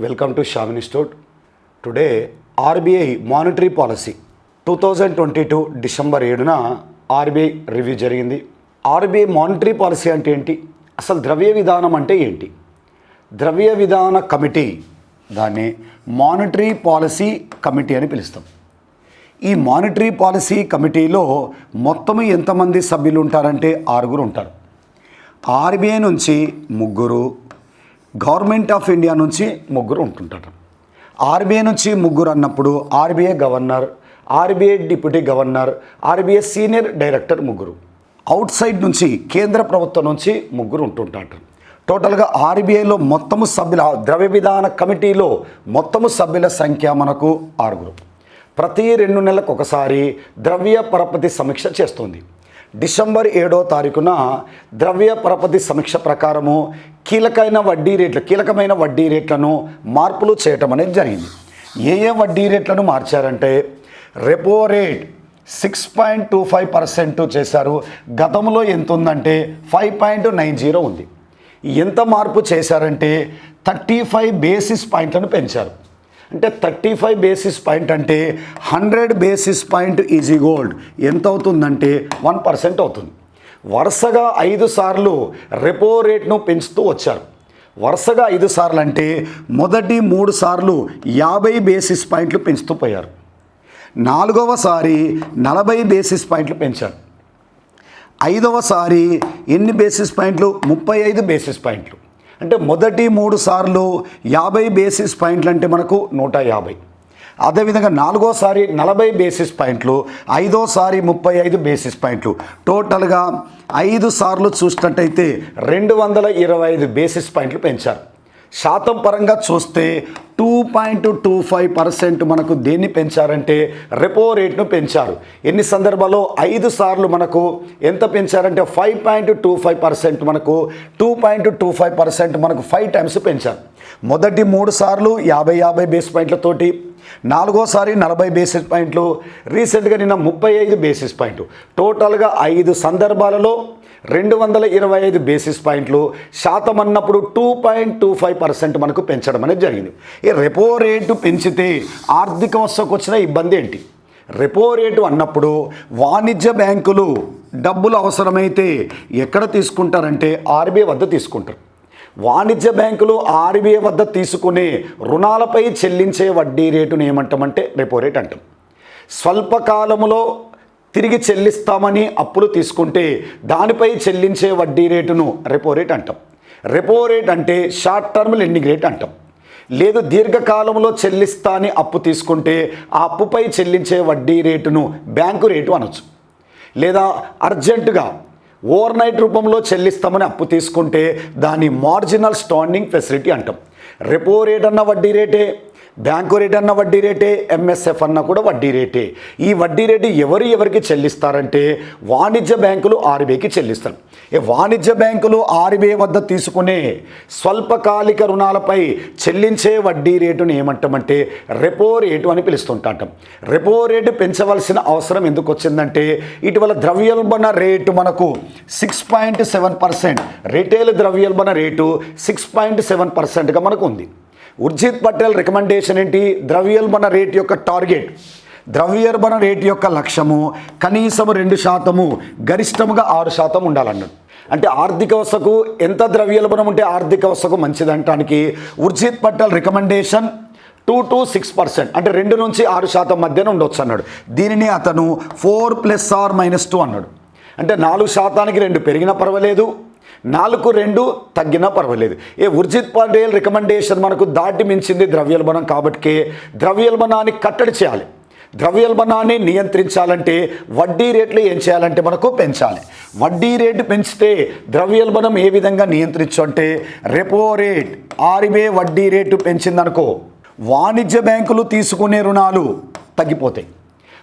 Welcome to Shamini store today RBI monetary policy two thousand twenty two December ఏడున RBI review జరిగింది. RBI monetary policy అంటే ఏంటి? అసలు ద్రవ్య విధానం అంటే ఏంటి? ద్రవ్య విధాన కమిటీ దాన్ని మానిటరీ పాలసీ కమిటీ అని పిలుస్తాం. ఈ మానిటరీ పాలసీ కమిటీలో మొత్తం ఎంతమంది సభ్యులు ఉంటారంటే ఆరుగురు ఉంటారు. ఆర్బీఐ నుంచి ముగ్గురు గవర్నమెంట్ ఆఫ్ ఇండియా నుంచి ముగ్గురు ఉంటుంటారు. ఆర్బీఐ నుంచి ముగ్గురు అన్నప్పుడు RBI governor RBI deputy governor RBI senior director ముగ్గురు. అవుట్ సైడ్ నుంచి కేంద్ర ప్రభుత్వం నుంచి ముగ్గురు ఉంటుంటారు. టోటల్గా ఆర్బీఐలో మొత్తము సభ్యుల ద్రవ్య విధాన కమిటీలో మొత్తము సభ్యుల సంఖ్య మనకు ఆరుగురు. ప్రతి రెండు నెలలకు ఒకసారి ద్రవ్య పరపతి సమీక్ష చేస్తుంది. డిసెంబర్ ఏడో తారీఖున ద్రవ్య పరపతి సమీక్ష ప్రకారము కీలకమైన వడ్డీ రేట్లు కీలకమైన వడ్డీ రేట్లను మార్పులు చేయటం అనేది జరిగింది. ఏ ఏ వడ్డీ రేట్లను మార్చారంటే repo rate six point two five percent చేశారు. గతంలో ఎంత ఉందంటే ఫైవ్ పాయింట్ నైన్ జీరో ఉంది. ఎంత మార్పు చేశారంటే థర్టీ ఫైవ్ బేసిస్ పాయింట్లను పెంచారు. అంటే థర్టీ ఫైవ్ బేసిస్ పాయింట్ అంటే hundred basis point is equal. ఎంత అవుతుందంటే వన్ పర్సెంట్ అవుతుంది. వరుసగా ఐదు సార్లు రెపో రేట్ను పెంచుతూ వచ్చారు. వరుసగా ఐదు సార్లు అంటే మొదటి మూడు సార్లు యాభై బేసిస్ పాయింట్లు పెంచుతూ పోయారు. నాలుగవసారి నలభై బేసిస్ పాయింట్లు పెంచారు. ఐదవసారి ఎన్ని బేసిస్ పాయింట్లు? ముప్పై ఐదు బేసిస్ పాయింట్లు. అంటే మొదటి మూడు సార్లు యాభై బేసిస్ పాయింట్లు అంటే మనకు నూట యాభై. అదేవిధంగా నాలుగోసారి నలభై బేసిస్ పాయింట్లు ఐదోసారి ముప్పై ఐదు బేసిస్ పాయింట్లు టోటల్గా ఐదు సార్లు చూసినట్టయితే రెండు వందల ఇరవై ఐదు బేసిస్ పాయింట్లు పెంచారు. శాతం పరంగా చూస్తే two point two five percent మనకు దేన్ని పెంచారంటే రెపో రేట్ను పెంచారు. ఎన్ని సందర్భాల్లో ఐదు సార్లు మనకు ఎంత పెంచారంటే five point two five percent మనకు two point two five percent మనకు ఫైవ్ టైమ్స్ పెంచారు. మొదటి మూడు సార్లు యాభై యాభై బేస్ పాయింట్లతోటి నాలుగోసారి నలభై బేసిస్ పాయింట్లు రీసెంట్గా నిన్న ముప్పై ఐదు బేసిస్ పాయింట్లు. టోటల్గా ఐదు సందర్భాలలో రెండు వందల ఇరవై ఐదు బేసిస్ పాయింట్లు శాతం అన్నప్పుడు two point two five percent మనకు పెంచడం అనేది జరిగింది. ఈ రెపో రేటు పెంచితే ఆర్థిక వ్యవస్థకు వచ్చిన ఇబ్బంది ఏంటి? రెపో రేటు అన్నప్పుడు వాణిజ్య బ్యాంకులు డబ్బులు అవసరమైతే ఎక్కడ తీసుకుంటారంటే ఆర్బీఐ వద్ద తీసుకుంటారు. వాణిజ్య బ్యాంకులు ఆర్బీఐ వద్ద తీసుకునే రుణాలపై చెల్లించే వడ్డీ రేటును ఏమంటామంటే రెపో రేట్ అంటాం. స్వల్పకాలములో తిరిగి చెల్లిస్తామని అప్పులు తీసుకుంటే దానిపై చెల్లించే వడ్డీ రేటును రెపో రేట్ అంటాం. రెపో రేట్ అంటే షార్ట్ టర్మ్ లెండింగ్ రేట్ అంటాం. లేదు దీర్ఘకాలంలో చెల్లిస్తా అని అప్పు తీసుకుంటే ఆ అప్పుపై చెల్లించే వడ్డీ రేటును బ్యాంకు రేటు అనొచ్చు. లేదా అర్జెంటుగా ఓవర్ నైట్ రూపంలో చెల్లిస్తామని అప్పు తీసుకుంటే దాన్ని మార్జినల్ స్టాండింగ్ ఫెసిలిటీ అంటాం. రెపో రేట్ అన్న వడ్డీ రేటే. బ్యాంకు రేట్ అన్న వడ్డీ రేటే ఎంఎస్ఎఫ్ అన్న కూడా వడ్డీ రేటే. ఈ వడ్డీ రేటు ఎవరు ఎవరికి చెల్లిస్తారంటే వాణిజ్య బ్యాంకులు ఆర్బీఐకి చెల్లిస్తారు. ఈ వాణిజ్య బ్యాంకులు ఆర్బీఐ వద్ద తీసుకునే స్వల్పకాలిక రుణాలపై చెల్లించే వడ్డీ రేటును ఏమంటామంటే రెపో రేటు అని పిలుస్తుంటాం రెపో రేటు పెంచవలసిన అవసరం ఎందుకు వచ్చిందంటే ఇటీవల ద్రవ్యోల్బణ రేటు మనకు six point seven percent retail ద్రవ్యోల్బణ రేటు సిక్స్ పాయింట్ సెవెన్ పర్సెంట్గా మనకు ఉంది. ఉర్జిత్ పటేల్ రికమెండేషన్ ఏంటి? ద్రవ్యోల్బణ రేట్ యొక్క టార్గెట్ ద్రవ్యోల్బణ రేటు యొక్క లక్ష్యము కనీసం రెండు శాతము గరిష్టముగా ఆరు శాతం ఉండాలన్నాడు అంటే ఆర్థిక వ్యవస్థకు ఎంత ద్రవ్యోల్బణం ఉంటే ఆర్థిక వ్యవస్థకు మంచిదంటానికి Urjit Patel recommendation two to six percent అంటే రెండు నుంచి ఆరు శాతం మధ్యన ఉండొచ్చు అన్నాడు. దీనిని అతను four plus or minus two అన్నాడు. అంటే నాలుగు శాతానికి రెండు పెరిగినా పర్వాలేదు నాలుగు రెండు తగ్గినా పర్వాలేదు. ఏ ఉర్జిత్ పటేల్ రికమెండేషన్ మనకు దాటి మించింది ద్రవ్యోల్బణం కాబట్టి ద్రవ్యోల్బణాన్ని కట్టడి చేయాలి. ద్రవ్యోల్బణాన్ని నియంత్రించాలంటే వడ్డీ రేట్లు ఏం చేయాలంటే మనకు పెంచాలి. వడ్డీ రేటు పెంచితే ద్రవ్యోల్బణం ఏ విధంగా నియంత్రించు అంటే రెపో రేట్ ఆర్బీఐ వడ్డీ రేటు పెంచిందనుకో వాణిజ్య బ్యాంకులు తీసుకునే రుణాలు తగ్గిపోతాయి.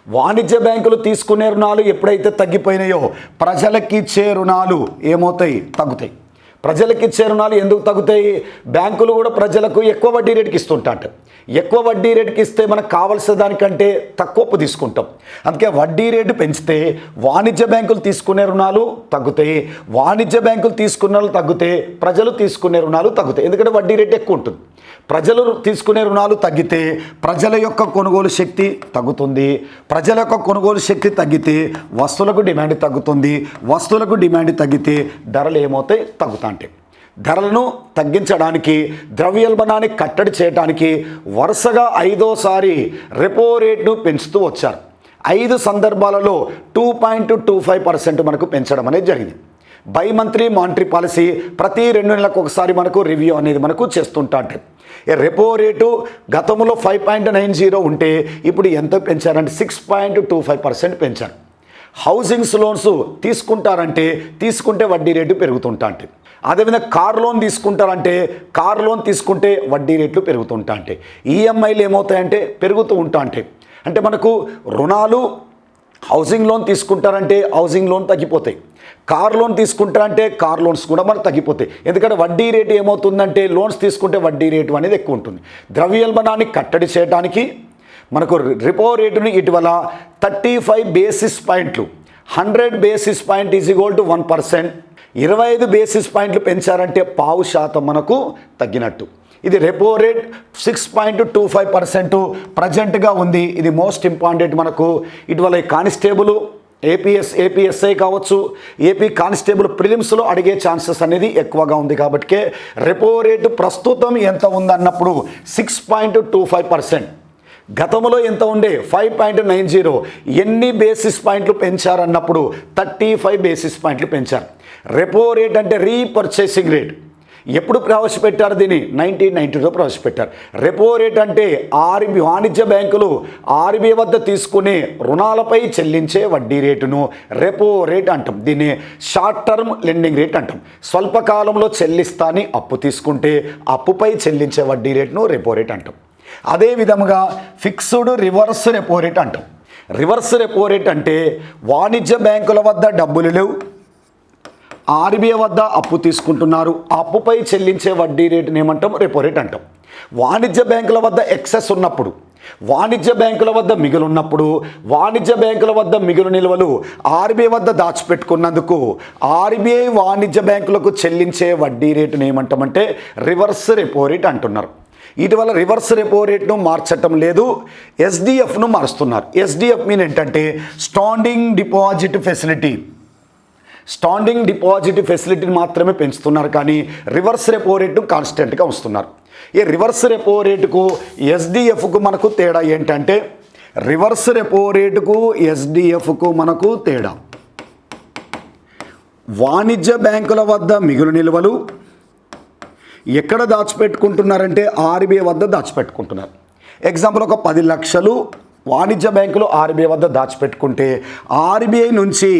వాణిజ్య బ్యాంకులు తీసుకునే రుణాలు ఎప్పుడైతే తగ్గిపోయినాయో ప్రజలకి ఇచ్చే రుణాలు ఏమవుతాయి? తగ్గుతాయి. ప్రజలకు ఇచ్చే రుణాలు ఎందుకు తగ్గుతాయి? బ్యాంకులు కూడా ప్రజలకు ఎక్కువ వడ్డీ రేటుకి ఇస్తుంటాట. ఎక్కువ వడ్డీ రేటుకి ఇస్తే మనకు కావాల్సిన దానికంటే తక్కువ అప్పు తీసుకుంటాం. అందుకే వడ్డీ రేటు పెంచితే వాణిజ్య బ్యాంకులు తీసుకునే రుణాలు తగ్గుతాయి. వాణిజ్య బ్యాంకులు తీసుకున్న రుణాలు తగ్గితే ప్రజలు తీసుకునే రుణాలు తగ్గుతాయి. ఎందుకంటే వడ్డీ రేటు ఎక్కువ ఉంటుంది. ప్రజలు తీసుకునే రుణాలు తగ్గితే ప్రజల యొక్క కొనుగోలు శక్తి తగ్గుతుంది. ప్రజల యొక్క కొనుగోలు శక్తి తగ్గితే వస్తువులకు డిమాండ్ తగ్గుతుంది. వస్తువులకు డిమాండ్ తగ్గితే ధరలు ఏమవుతాయి? అంటే ధరలను తగ్గించడానికి ద్రవ్యోల్బణాన్ని కట్టడి చేయడానికి వరుసగా ఐదోసారి రెపో రేట్ను పెంచుతూ వచ్చారు. ఐదు సందర్భాలలో two point two five percent మనకు పెంచడం అనేది జరిగింది. బై మంత్లీ మానిటరీ పాలసీ ప్రతి రెండు నెలలకు ఒకసారి మనకు రివ్యూ అనేది మనకు చేస్తుంటారు రెపో రేటు గతంలో ఫైవ్ పాయింట్ నైన్ జీరో ఉంటే ఇప్పుడు ఎంత పెంచారంటే six point two five percent పెంచారు. హౌసింగ్స్ లోన్స్ తీసుకుంటారంటే తీసుకుంటే వడ్డీ రేటు పెరుగుతుంటా అంటే అదేవిధంగా కార్ లోన్ తీసుకుంటారంటే కార్ లోన్ తీసుకుంటే వడ్డీ రేట్లు పెరుగుతుంటాంటే ఈఎంఐలు ఏమవుతాయంటే పెరుగుతూ ఉంటా అంటే అంటే మనకు రుణాలు హౌసింగ్ లోన్ తీసుకుంటారంటే హౌసింగ్ లోన్ తగ్గిపోతాయి. కార్ లోన్ తీసుకుంటారంటే కార్ లోన్స్ కూడా మనకు తగ్గిపోతాయి. ఎందుకంటే వడ్డీ రేటు ఏమవుతుందంటే లోన్స్ తీసుకుంటే వడ్డీ రేటు అనేది ఎక్కువ ఉంటుంది. ద్రవ్యోల్బణాన్ని కట్టడి చేయడానికి మనకు రిపో రేటుని ఇటీవల థర్టీ ఫైవ్ బేసిస్ పాయింట్లు hundred basis point is equal to one percent ఇరవై ఐదు బేసిస్ పాయింట్లు పెంచారంటే పావు శాతం మనకు తగ్గినట్టు. ఇది repo rate six point two five percent ప్రజెంట్గా ఉంది. ఇది మోస్ట్ ఇంపార్టెంట్ మనకు. ఇటీవల కానిస్టేబుల్ ఏపీఎస్ ఏపీఎస్ఐ కావచ్చు. ఏపీ కానిస్టేబుల్ ప్రిలిమ్స్లో అడిగే ఛాన్సెస్ అనేది ఎక్కువగా ఉంది కాబట్టి రెపో రేటు ప్రస్తుతం ఎంత ఉందన్నప్పుడు six point two five percent గతంలో ఎంత ఉండే? ఫైవ్ పాయింట్ నైన్ జీరో ఎన్ని బేసిస్ పాయింట్లు పెంచారన్నప్పుడు? థర్టీ ఫైవ్ బేసిస్ పాయింట్లు పెంచారు. రెపో రేట్ అంటే రీపర్చేసింగ్ రేట్ ఎప్పుడు ప్రవేశపెట్టారు దీన్ని? నైన్టీన్ నైన్టీలో ప్రవేశపెట్టారు. రెపో రేట్ అంటే ఆర్బీ వాణిజ్య బ్యాంకులు ఆర్బీఐ వద్ద తీసుకునే రుణాలపై చెల్లించే వడ్డీ రేటును రెపో రేట్ అంటాం. దీన్ని షార్ట్ టర్మ్ లెండింగ్ రేట్ అంటాం. స్వల్పకాలంలో చెల్లిస్తాని అప్పు తీసుకుంటే అప్పుపై చెల్లించే వడ్డీ రేటును రెపో రేట్ అంటాం. అదే విధముగా ఫిక్స్డ్ రివర్స్ రెపో రేట్ అంటాం. రివర్స్ రెపో రేట్ అంటే వాణిజ్య బ్యాంకుల వద్ద డబ్బులు లేవు. ఆర్బీఐ వద్ద అప్పు తీసుకుంటున్నారు. అప్పుపై చెల్లించే వడ్డీ రేటుని ఏమంటాం రెపో రేట్ అంటాం. వాణిజ్య బ్యాంకుల వద్ద ఎక్సెస్ ఉన్నప్పుడు వాణిజ్య బ్యాంకుల వద్ద మిగులున్నప్పుడు వాణిజ్య బ్యాంకుల వద్ద మిగులు నిల్వలు ఆర్బీఐ వద్ద దాచిపెట్టుకున్నందుకు ఆర్బీఐ వాణిజ్య బ్యాంకులకు చెల్లించే వడ్డీ రేటుని ఏమంటామంటే రివర్స్ రెపో రేట్ అంటున్నారు. ఇటీవల రివర్స్ రెపో రేట్ను మార్చటం లేదు. ఎస్డిఎఫ్ను మారుస్తున్నారు. ఎస్డిఎఫ్ మీన్ ఏంటంటే standing deposit facility standing deposit ఫెసిలిటీని మాత్రమే పెంచుతున్నారు కానీ రివర్స్ రెపో రేటు కాన్స్టెంట్గా ఉంచుతున్నారు. ఈ రివర్స్ రెపో రేటుకు ఎస్డిఎఫ్కు మనకు తేడా ఏంటంటే రివర్స్ రెపో రేటుకు ఎస్డిఎఫ్కు మనకు తేడా. వాణిజ్య బ్యాంకుల వద్ద మిగులు నిల్వలు ఎక్కడ దాచిపెట్టుకుంటున్నారంటే ఆర్బీఐ వద్ద దాచిపెట్టుకుంటున్నారు. ఎగ్జాంపుల్ ఒక పది లక్షలు వాణిజ్య బ్యాంకులు ఆర్బీఐ వద్ద దాచిపెట్టుకుంటే ఆర్బీఐ నుంచి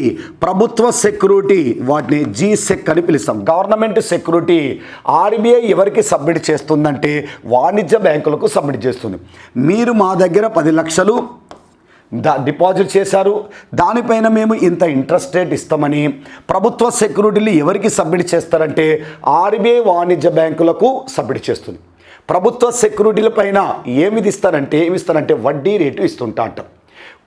ప్రభుత్వ సెక్యూరిటీ వాటిని జీ సెక్ అని పిలుస్తాం. గవర్నమెంట్ సెక్యూరిటీ ఆర్బీఐ ఎవరికి సబ్మిట్ చేస్తుందంటే వాణిజ్య బ్యాంకులకు సబ్మిట్ చేస్తుంది. మీరు మా దగ్గర పది లక్షలు దా డిపాజిట్ చేశారు. దానిపైన మేము ఇంత ఇంట్రెస్ట్ రేట్ ఇస్తామని ప్రభుత్వ సెక్యూరిటీలు ఎవరికి సబ్మిట్ చేస్తారంటే ఆర్బీఐ వాణిజ్య బ్యాంకులకు సబ్మిట్ చేస్తుంది. ప్రభుత్వ సెక్యూరిటీల పైన ఏమి ఇస్తారంటే ఏమి ఇస్తారంటే వడ్డీ రేటు ఇస్తుంటా అంటాం.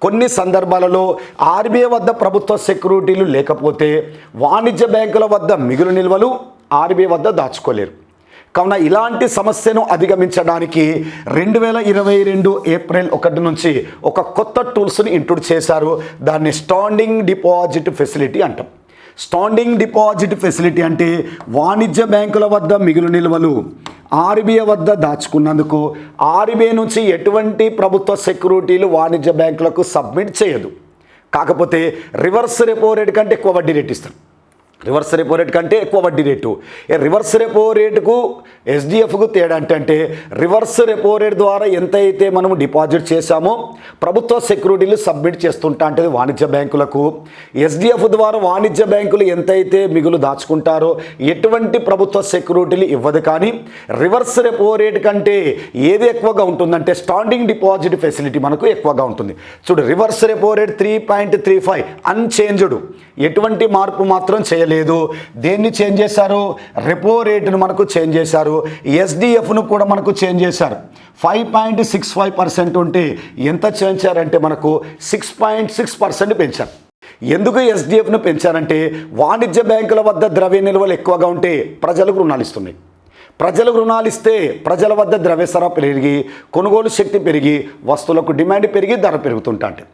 కొన్ని సందర్భాలలో ఆర్బీఐ వద్ద ప్రభుత్వ సెక్యూరిటీలు లేకపోతే వాణిజ్య బ్యాంకుల వద్ద మిగులు నిల్వలు ఆర్బీఐ వద్ద దాచుకోలేరు. కావున ఇలాంటి సమస్యను అధిగమించడానికి రెండు వేల ఇరవై రెండు ఏప్రిల్ ఒకటి నుంచి ఒక కొత్త టూల్స్ని ఇంట్రొడ్యూస్ చేశారు. దాన్ని స్టాండింగ్ డిపాజిట్ ఫెసిలిటీ అంటాం. స్టాండింగ్ డిపాజిట్ ఫెసిలిటీ అంటే వాణిజ్య బ్యాంకుల వద్ద మిగులు నిల్వలు ఆర్బీఐ వద్ద దాచుకున్నందుకు ఆర్బీఐ నుంచి ఎటువంటి ప్రభుత్వ సెక్యూరిటీలు వాణిజ్య బ్యాంకులకు సబ్మిట్ చేయదు. కాకపోతే రివర్స్ రెపో రేట్ కంటే ఎక్కువ వడ్డీ రేట్ ఇస్తారు. రివర్స్ రెపో రేట్ కంటే ఎక్కువ వడ్డీ రేటు. రివర్స్ రెపో రేటుకు ఎస్డిఎఫ్కు తేడా అంటే రివర్స్ రెపో రేట్ ద్వారా ఎంత అయితే మనము డిపాజిట్ చేశామో ప్రభుత్వ సెక్యూరిటీలు సబ్మిట్ చేస్తుంటా అంటే వాణిజ్య బ్యాంకులకు. ఎస్డిఎఫ్ ద్వారా వాణిజ్య బ్యాంకులు ఎంతైతే మిగులు దాచుకుంటారో ఎటువంటి ప్రభుత్వ సెక్యూరిటీలు ఇవ్వదు కానీ రివర్స్ రెపో రేట్ కంటే ఏది ఎక్కువగా ఉంటుందంటే స్టాండింగ్ డిపాజిట్ ఫెసిలిటీ మనకు ఎక్కువగా ఉంటుంది. చూడు reverse repo rate three point three five unchanged ఎటువంటి మార్పు మాత్రం చేయలేదు. లేదు. దేన్ని చేంజ్ చేశారు? రెపో రేటును మనకు చేంజ్ చేశారు. ఎస్డిఎఫ్ను కూడా మనకు చేంజ్ చేశారు. Five point six five percent ఉంటే ఎంత చేంచారంటే మనకు సిక్స్ పాయింట్ సిక్స్ పర్సెంట్ పెంచారు. ఎందుకు ఎస్డిఎఫ్ను పెంచారంటే వాణిజ్య బ్యాంకుల వద్ద ద్రవ్య నిల్వలు ఎక్కువగా ఉంటే ప్రజలకు రుణాలు ఇస్తున్నాయి. ప్రజలకు రుణాలు ఇస్తే ప్రజల వద్ద ద్రవ్య సరఫ పెరిగి కొనుగోలు శక్తి పెరిగి వస్తువులకు డిమాండ్ పెరిగి ధర పెరుగుతుంటాంటే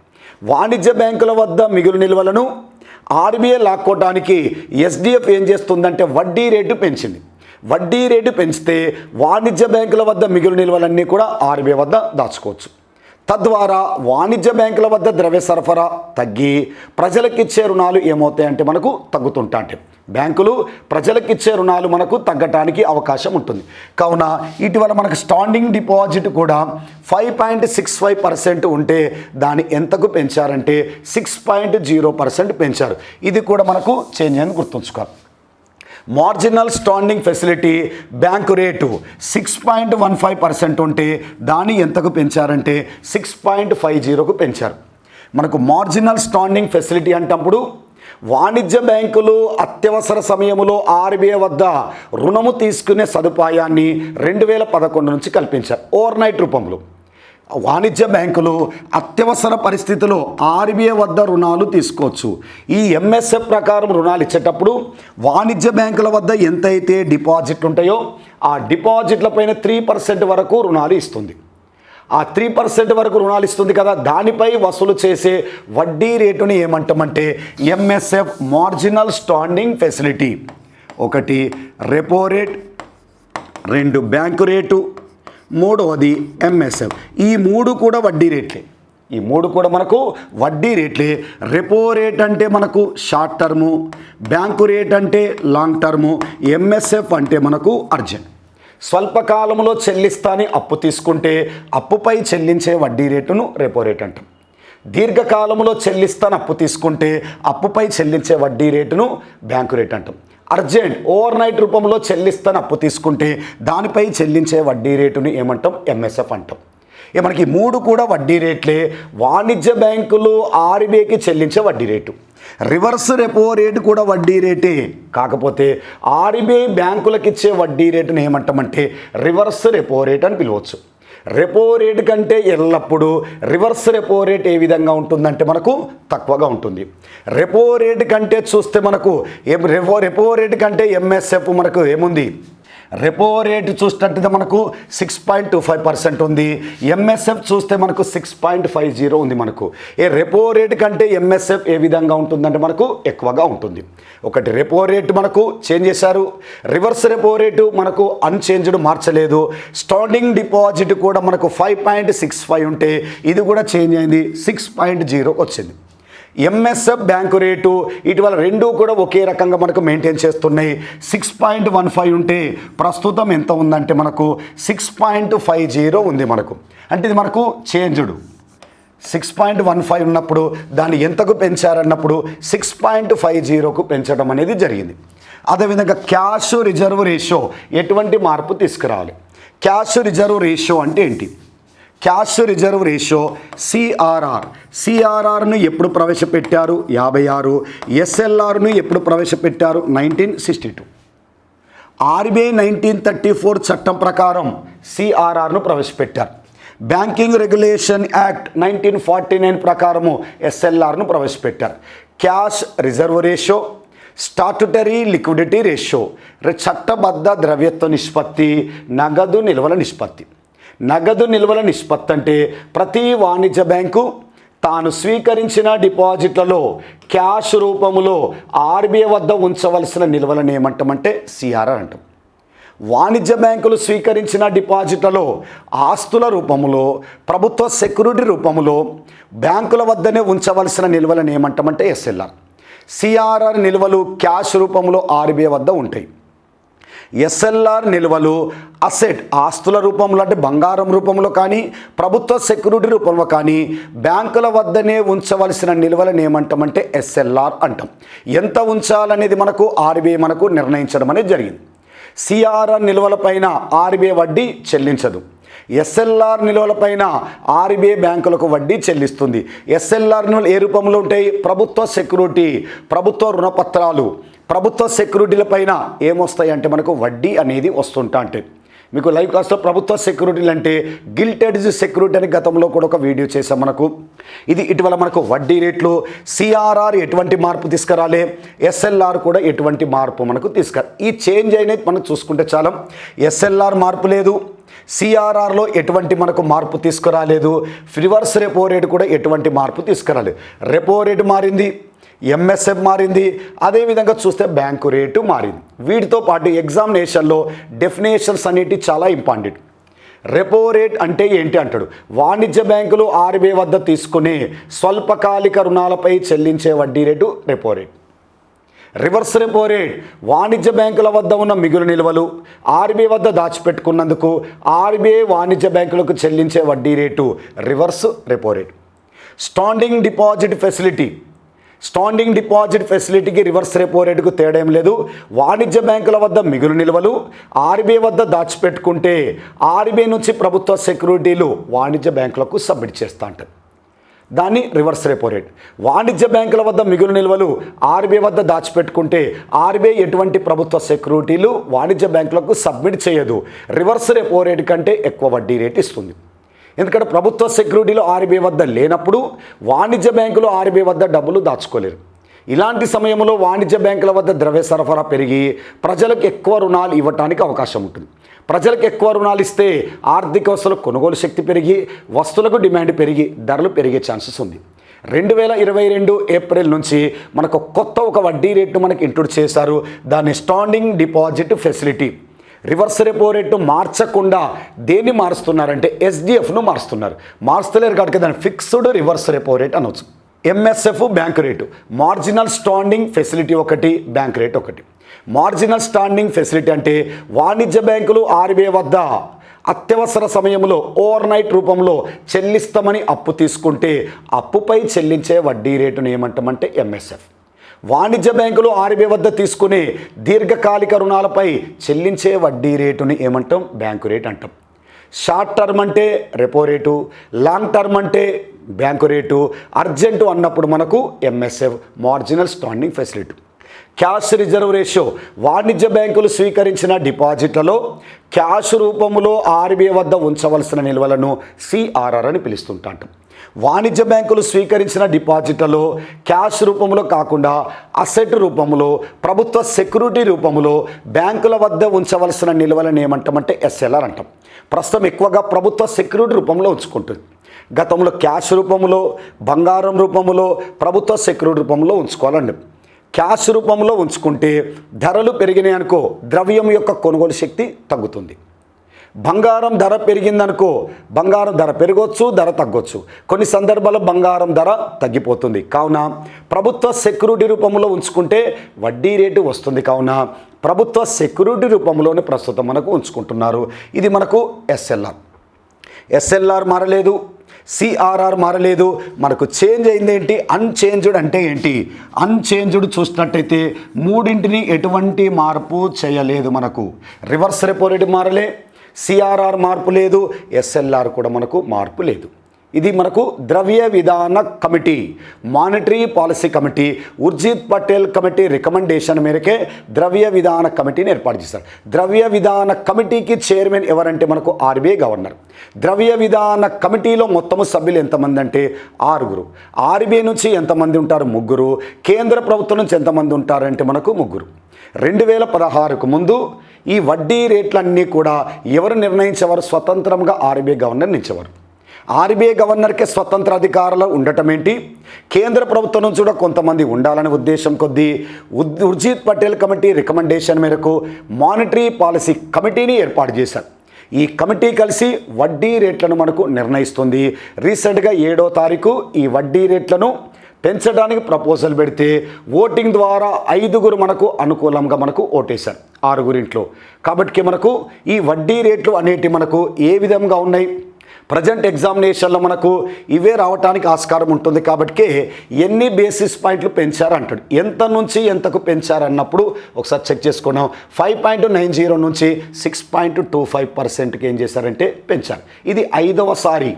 వాణిజ్య బ్యాంకుల వద్ద మిగులు నిల్వలను ఆర్బీఐ లాక్కోవడానికి ఎస్డిఎఫ్ ఏం చేస్తుందంటే వడ్డీ రేటు పెంచింది. వడ్డీ రేటు పెంచితే వాణిజ్య బ్యాంకుల వద్ద మిగులు నిల్వలన్నీ కూడా ఆర్బీఐ వద్ద దాచుకోవచ్చు. తద్వారా వాణిజ్య బ్యాంకుల వద్ద ద్రవ్య సరఫరా తగ్గి ప్రజలకు ఇచ్చే రుణాలు ఏమవుతాయంటే మనకు తగ్గుతుంటాయి బ్యాంకులు ప్రజలకు ఇచ్చే రుణాలు మనకు తగ్గటానికి అవకాశం ఉంటుంది. కావున ఇటీవల మనకు స్టాండింగ్ డిపాజిట్ కూడా five point six five percent ఉంటే దాన్ని ఎంతకు పెంచారంటే సిక్స్ పాయింట్ జీరో పర్సెంట్ పెంచారు. ఇది కూడా మనకు చేంజ్ అని గుర్తుంచుకోవాలి. Marginal standing facility bank rate six point one five percent ఉంటే దాన్ని ఎంతకు పెంచారంటే సిక్స్ పాయింట్ ఫైవ్ జీరోకు పెంచారు. మనకు మార్జినల్ స్టాండింగ్ ఫెసిలిటీ అంటప్పుడు వాణిజ్య బ్యాంకులు అత్యవసర సమయంలో ఆర్బీఐ వద్ద రుణము తీసుకునే సదుపాయాన్ని రెండు వేల పదకొండు నుంచి కల్పించారు. ఓవర్ నైట్ రూపంలో. వాణిజ్య బ్యాంకులు అత్యవసర పరిస్థితిలో ఆర్బీఐ వద్ద రుణాలు తీసుకోవచ్చు. ఈ ఎంఎస్ఎఫ్ ప్రకారం రుణాలు ఇచ్చేటప్పుడు వాణిజ్య బ్యాంకుల వద్ద ఎంతైతే డిపాజిట్ ఉంటాయో ఆ డిపాజిట్ల పైన త్రీ పర్సెంట్ వరకు రుణాలు ఇస్తుంది. ఆ త్రీ పర్సెంట్ వరకు రుణాలు ఇస్తుంది కదా దానిపై వసూలు చేసే వడ్డీ రేటుని ఏమంటామంటే ఎంఎస్ఎఫ్ మార్జినల్ స్టాండింగ్ ఫెసిలిటీ ఒకటి రెపో రేట్ రెండు బ్యాంకు రేటు మూడవది ఎంఎస్ఎఫ్ ఈ మూడు కూడా వడ్డీ రేట్లే. ఈ మూడు కూడా మనకు వడ్డీ రేట్లే. రెపో రేట్ అంటే మనకు షార్ట్ టర్ము బ్యాంకు రేట్ అంటే లాంగ్ టర్ము ఎంఎస్ఎఫ్ అంటే మనకు అర్జెంట్ స్వల్పకాలంలో చెల్లిస్తాని అప్పు తీసుకుంటే అప్పుపై చెల్లించే వడ్డీ రేటును రెపో రేట్ అంటాం. దీర్ఘకాలంలో చెల్లిస్తాను అప్పు తీసుకుంటే అప్పుపై చెల్లించే వడ్డీ రేటును బ్యాంకు రేట్ అంటాం. అర్జెంట్ ఓవర్ నైట్ రూపంలో చెల్లిస్తాను అప్పు తీసుకుంటే దానిపై చెల్లించే వడ్డీ రేటును ఏమంటాం? ఎంఎస్ఎఫ్ అంటాం. ఇక మనకి మూడు కూడా వడ్డీ రేట్లే. వాణిజ్య బ్యాంకులు ఆర్బీఐకి చెల్లించే వడ్డీ రేటు. రివర్స్ రెపో రేటు కూడా వడ్డీ రేటే. కాకపోతే ఆర్బీఐ బ్యాంకులకు ఇచ్చే వడ్డీ రేటును ఏమంటామంటే రివర్స్ రెపో రేట్ అని పిలవచ్చు. రెపో రేట్ కంటే ఎల్లప్పుడూ రివర్స్ రెపో రేట్ ఏ విధంగా ఉంటుందంటే మనకు తక్కువగా ఉంటుంది. రెపో రేట్ కంటే చూస్తే మనకు రెపో రెపో రేట్ కంటే ఎంఎస్ఎఫ్ మనకు ఏముంది? రెపో రేట్ చూసినట్టయితే మనకు six point two five percent ఉంది. ఎంఎస్ఎఫ్ చూస్తే మనకు సిక్స్ పాయింట్ ఫైవ్ జీరో ఉంది మనకు. ఏ రెపో రేట్ కంటే ఎంఎస్ఎఫ్ ఏ విధంగా ఉంటుందంటే మనకు ఎక్కువగా ఉంటుంది. ఒకటి రెపో రేట్ మనకు చేంజ్ చేశారు. రివర్స్ రెపో రేటు మనకు అన్చేంజ్డ్ మార్చలేదు. స్టాండింగ్ డిపాజిట్ కూడా మనకు ఫైవ్ పాయింట్ సిక్స్ ఫైవ్ ఉంటే ఇది కూడా చేంజ్ అయింది. సిక్స్ పాయింట్ జీరో వచ్చింది. ఎంఎస్ఎఫ్ బ్యాంకు రేటు ఇటీవల రెండు కూడా ఒకే రకంగా మనకు మెయింటైన్ చేస్తున్నాయి. సిక్స్ పాయింట్ వన్ ఫైవ్ ఉంటే ప్రస్తుతం ఎంత ఉందంటే మనకు సిక్స్ పాయింట్ ఫైవ్ జీరో ఉంది మనకు. అంటే ఇది మనకు changed. Six point one five ఉన్నప్పుడు దాన్ని ఎంతకు పెంచారన్నప్పుడు సిక్స్ పాయింట్ ఫైవ్ జీరోకు పెంచడం అనేది జరిగింది. అదేవిధంగా క్యాష్ రిజర్వ్ రేషియో ఎటువంటి మార్పు తీసుకురావాలి క్యాష్ రిజర్వ్ రేషియో అంటే ఏంటి? క్యాష్ రిజర్వ్ రేషియో సిఆర్ఆర్ సిఆర్ఆర్ను ఎప్పుడు ప్రవేశపెట్టారు? యాభై ఆరు. ఎస్ఎల్ఆర్ను ఎప్పుడు ప్రవేశపెట్టారు? Nineteen sixty two RBI nineteen thirty four చట్టం ప్రకారం సిఆర్ఆర్ను ప్రవేశపెట్టారు. Banking regulation act nineteen forty nine ప్రకారము ఎస్ఎల్ఆర్ను ప్రవేశపెట్టారు. Cash reserve ratio statutory liquidity ratio చట్టబద్ధ ద్రవ్యత్వ నిష్పత్తి నగదు నిల్వల నిష్పత్తి. నగదు నిల్వల నిష్పత్తి అంటే ప్రతి వాణిజ్య బ్యాంకు తాను స్వీకరించిన డిపాజిట్లలో క్యాష్ రూపములో ఆర్బీఐ వద్ద ఉంచవలసిన నిల్వలను ఏమంటామంటే సిఆర్ఆర్ అంటాం. వాణిజ్య బ్యాంకులు స్వీకరించిన డిపాజిట్లలో ఆస్తుల రూపములో ప్రభుత్వ సెక్యూరిటీ రూపములో బ్యాంకుల వద్దనే ఉంచవలసిన నిల్వలను ఏమంటామంటే ఎస్ఎల్ఆర్. సిఆర్ఆర్ నిల్వలు క్యాష్ రూపంలో ఆర్బీఐ వద్ద ఉంటాయి. ఎస్ఎల్ఆర్ నిల్వలు అసెట్ ఆస్తుల రూపంలో అంటే బంగారం రూపంలో కానీ ప్రభుత్వ సెక్యూరిటీ రూపంలో కానీ బ్యాంకుల వద్దనే ఉంచవలసిన నిల్వలను ఏమంటామంటే ఎస్ఎల్ఆర్ అంటాం. ఎంత ఉంచాలనేది మనకు ఆర్బీఐ మనకు నిర్ణయించడం అనేది జరిగింది. సిఆర్ఆర్ నిల్వలపైన ఆర్బీఐ వడ్డీ చెల్లించదు. ఎస్ఎల్ఆర్ నిల్వలపైన ఆర్బీఐ బ్యాంకులకు వడ్డీ చెల్లిస్తుంది. ఎస్ఎల్ఆర్ నిల్వలు ఏ రూపంలో ఉంటాయి? ప్రభుత్వ సెక్యూరిటీ ప్రభుత్వ రుణపత్రాలు. ప్రభుత్వ సెక్యూరిటీల పైన ఏమొస్తాయి అంటే మనకు వడ్డీ అనేది వస్తుంటా అంటే. మీకు లైవ్ క్లాస్లో ప్రభుత్వ సెక్యూరిటీలు అంటే గిల్టెడ్జ్ సెక్యూరిటీ అని గతంలో కూడా ఒక వీడియో చేసాం మనకు. ఇది ఇటీవల మనకు వడ్డీ రేట్లు సిఆర్ఆర్ ఎటువంటి మార్పు తీసుకురాలే ఎస్ఎల్ఆర్ కూడా ఎటువంటి మార్పు మనకు తీసుకురా ఈ చేంజ్ అనేది మనం చూసుకుంటే చాలా. ఎస్ఎల్ఆర్ మార్పు లేదు సిఆర్ఆర్లో ఎటువంటి మనకు మార్పు తీసుకురాలేదు రివర్స్ రెపో రేటు కూడా ఎటువంటి మార్పు తీసుకురాలేదు. రెపో రేటు మారింది ఎంఎస్ఎఫ్ మారింది. అదేవిధంగా చూస్తే బ్యాంకు రేటు మారింది. వీటితో పాటు ఎగ్జామినేషన్లో డెఫినేషన్స్ అనేటివి చాలా ఇంపార్టెంట్. రెపో రేట్ అంటే ఏంటి అంటాడు? వాణిజ్య బ్యాంకులు ఆర్బీఐ వద్ద తీసుకునే స్వల్పకాలిక రుణాలపై చెల్లించే వడ్డీ rate repo rate. Reverse repo rate. వాణిజ్య బ్యాంకుల వద్ద ఉన్న మిగులు నిల్వలు ఆర్బీఐ వద్ద దాచిపెట్టుకున్నందుకు ఆర్బీఐ వాణిజ్య బ్యాంకులకు చెల్లించే వడ్డీ rate reverse repo rate. Standing deposit facility. Standing deposit ఫెసిలిటీకి reverse repo రేటుకు తేడా లేదు. వాణిజ్య బ్యాంకుల వద్ద మిగులు నిల్వలు. ఆర్బీఐ వద్ద దాచిపెట్టుకుంటే ఆర్బీఐ నుంచి ప్రభుత్వ సెక్యూరిటీలు వాణిజ్య బ్యాంకులకు సబ్మిట్ చేస్తా అంటారు దాన్ని రివర్స్ రెపో రేట్ వాణిజ్య బ్యాంకుల వద్ద మిగులు నిల్వలు ఆర్బీఐ వద్ద దాచిపెట్టుకుంటే ఆర్బీఐ ఎటువంటి ప్రభుత్వ సెక్యూరిటీలు వాణిజ్య బ్యాంకులకు సబ్మిట్ చేయదు. రివర్స్ రెపో రేట్ కంటే ఎక్కువ వడ్డీ రేట్ ఇస్తుంది. ఎందుకంటే ప్రభుత్వ సెక్యూరిటీలు ఆర్బీఐ వద్ద లేనప్పుడు వాణిజ్య బ్యాంకులు ఆర్బీఐ వద్ద డబ్బులు దాచుకోలేరు. ఇలాంటి సమయంలో వాణిజ్య బ్యాంకుల వద్ద ద్రవ్య సరఫరా పెరిగి ప్రజలకు ఎక్కువ రుణాలు ఇవ్వటానికి అవకాశం ఉంటుంది. ప్రజలకు ఎక్కువ రుణాలు ఇస్తే ఆర్థిక వస్తువుల కొనుగోలు శక్తి పెరిగి వస్తువులకు డిమాండ్ పెరిగి ధరలు పెరిగే ఛాన్సెస్ ఉంది. రెండు వేల ఇరవై రెండు ఏప్రిల్ నుంచి మనకు కొత్త ఒక వడ్డీ రేటు మనకి ఇంట్రొడ్యూస్ చేశారు. దాన్ని standing deposit facility reverse repo rate మార్చకుండా దేన్ని మారుస్తున్నారంటే ఎస్డిఎఫ్ను మారుస్తున్నారు. మార్చలేరు కాబట్టి దాన్ని ఫిక్స్డ్ రివర్స్ రెపో రేట్ అనొచ్చు. MSF bank rate marginal standing facility ఒకటి బ్యాంక్ రేట్ ఒకటి. మార్జినల్ స్టాండింగ్ ఫెసిలిటీ అంటే వాణిజ్య బ్యాంకులు ఆర్బీఐ వద్ద అత్యవసర సమయంలో ఓవర్ నైట్ రూపంలో చెల్లిస్తామని అప్పు తీసుకుంటే అప్పుపై చెల్లించే వడ్డీ రేటును ఏమంటామంటే ఎంఎస్ఎఫ్. వాణిజ్య బ్యాంకులు ఆర్బీఐ వద్ద తీసుకునే దీర్ఘకాలిక రుణాలపై చెల్లించే వడ్డీ రేటుని ఏమంటాం? బ్యాంకు రేట్ అంటాం. షార్ట్ టర్మ్ అంటే రెపో రేటు లాంగ్ టర్మ్ అంటే బ్యాంకు రేటు అర్జెంటు అన్నప్పుడు మనకు MSF marginal standing facility. Cash reserve ratio వాణిజ్య బ్యాంకులు స్వీకరించిన డిపాజిట్లలో క్యాష్ రూపంలో ఆర్బీఐ వద్ద ఉంచవలసిన నిల్వలను సిఆర్ఆర్ అని పిలుస్తుంటాం వాణిజ్య బ్యాంకులు స్వీకరించిన డిపాజిట్లలో క్యాష్ రూపంలో కాకుండా అసెట్ రూపంలో ప్రభుత్వ సెక్యూరిటీ రూపంలో బ్యాంకుల వద్ద ఉంచవలసిన నిల్వలను ఏమంటామంటే ఎస్ఎల్ఆర్ అంటాం. ప్రస్తుతం ఎక్కువగా ప్రభుత్వ సెక్యూరిటీ రూపంలో ఉంచుకుంటుంది. గతంలో క్యాష్ రూపంలో బంగారం రూపంలో ప్రభుత్వ సెక్యూరిటీ రూపంలో ఉంచుకోవాలండి. క్యాష్ రూపంలో ఉంచుకుంటే ధరలు పెరిగినాయి అనుకో ద్రవ్యం యొక్క కొనుగోలు శక్తి తగ్గుతుంది. బంగారం ధర పెరిగిందనుకో బంగారం ధర పెరగవచ్చు ధర తగ్గొచ్చు. కొన్ని సందర్భాల్లో బంగారం ధర తగ్గిపోతుంది. కావున ప్రభుత్వ సెక్యూరిటీ రూపంలో ఉంచుకుంటే వడ్డీ రేటు వస్తుంది. కావున ప్రభుత్వ సెక్యూరిటీ రూపంలోనే ప్రస్తుతం మనకు ఉంచుకుంటున్నారు. ఇది మనకు ఎస్ఎల్ఆర్. ఎస్ఎల్ఆర్ మారలేదు సిఆర్ఆర్ మారలేదు. మనకు చేంజ్ అయింది ఏంటి? అన్చేంజ్డ్ అంటే ఏంటి? అన్చేంజ్డ్ చూసినట్టయితే మూడింటిని ఎటువంటి మార్పు చేయలేదు మనకు. రివర్స్ రెపో రేటు మారలే సిఆర్ఆర్ మార్పు లేదు ఎస్ఎల్ఆర్ కూడా మనకు మార్పు లేదు. ఇది మనకు ద్రవ్య విధాన committee monetary policy committee Urjit Patel committee recommendation మేరకే ద్రవ్య విధాన కమిటీని ఏర్పాటు చేశారు. ద్రవ్య విధాన కమిటీకి చైర్మన్ ఎవరంటే మనకు ఆర్బీఐ గవర్నర్. ద్రవ్య విధాన కమిటీలో మొత్తము సభ్యులు ఎంతమంది అంటే ఆరుగురు. ఆర్బీఐ నుంచి ఎంతమంది ఉంటారు? ముగ్గురు. కేంద్ర ప్రభుత్వం నుంచి ఎంతమంది ఉంటారంటే మనకు ముగ్గురు. రెండు వేల పదహారుకు ముందు ఈ వడ్డీ రేట్లన్నీ కూడా ఎవరు నిర్ణయించేవారు? స్వతంత్రంగా ఆర్బీఐ గవర్నర్ నిలిచేవారు. ఆర్బీఐ గవర్నర్కే స్వతంత్ర అధికారాలు ఉండటం ఏంటి? కేంద్ర ప్రభుత్వం నుంచి కూడా కొంతమంది ఉండాలనే ఉద్దేశం కొద్దీ ఉద్- ఉర్జిత్ పటేల్ కమిటీ రికమెండేషన్ మేరకు మానిటరీ పాలసీ కమిటీని ఏర్పాటు చేశారు. ఈ కమిటీ కలిసి వడ్డీ రేట్లను మనకు నిర్ణయిస్తుంది. రీసెంట్గా ఏడో తారీఖు ఈ వడ్డీ రేట్లను పెంచడానికి ప్రపోజల్ పెడితే ఓటింగ్ ద్వారా ఐదుగురు మనకు అనుకూలంగా మనకు ఓటేశారు. ఆరుగురింట్లో. కాబట్టి మనకు ఈ వడ్డీ రేట్లు అనేటి మనకు ఏ విధంగా ఉన్నాయి? ప్రజెంట్ ఎగ్జామినేషన్లో మనకు ఇవే రావడానికి ఆస్కారం ఉంటుంది. కాబట్టి ఎన్ని బేసిస్ పాయింట్లు పెంచారంటాడు ఎంత నుంచి ఎంతకు పెంచారు అన్నప్పుడు ఒకసారి చెక్ చేసుకున్నాం ఫైవ్ పాయింట్ నైన్ జీరో నుంచి సిక్స్ పాయింట్ టూ ఫైవ్ పర్సెంట్కి ఏం చేశారంటే పెంచారు. ఇది ఐదవసారి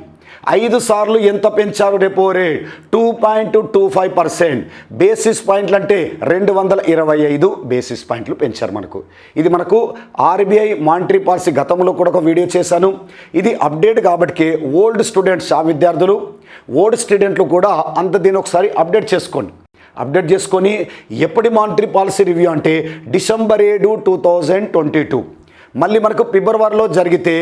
ఐదు సార్లు ఎంత పెంచారు repo rate two point two five percent basis పాయింట్లు అంటే రెండు వందల ఇరవై ఐదు బేసిస్ పాయింట్లు పెంచారు మనకు. ఇది మనకు ఆర్బీఐ మానిటరీ పాలసీ గతంలో కూడా ఒక వీడియో చేశాను. ఇది అప్డేట్ కాబట్టి ఓల్డ్ స్టూడెంట్స్ ఆ విద్యార్థులు ఓల్డ్ స్టూడెంట్లు కూడా అంత దీని ఒకసారి అప్డేట్ చేసుకోండి. అప్డేట్ చేసుకొని ఎప్పటి మానిటరీ పాలసీ రివ్యూ అంటే డిసెంబర్ ఏడు టూ థౌజండ్ ట్వంటీ టూ మళ్ళీ మనకు ఫిబ్రవరిలో జరిగితే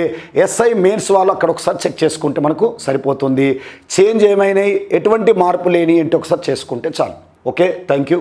ఎస్ఐ మెయిన్స్ వాళ్ళు అక్కడ ఒకసారి చెక్ చేసుకుంటే మనకు సరిపోతుంది. చేంజ్ ఏమైనాయి? ఎటువంటి మార్పు లేని ఏంటి ఒకసారి చేసుకుంటే చాలు. ఓకే? Thank you.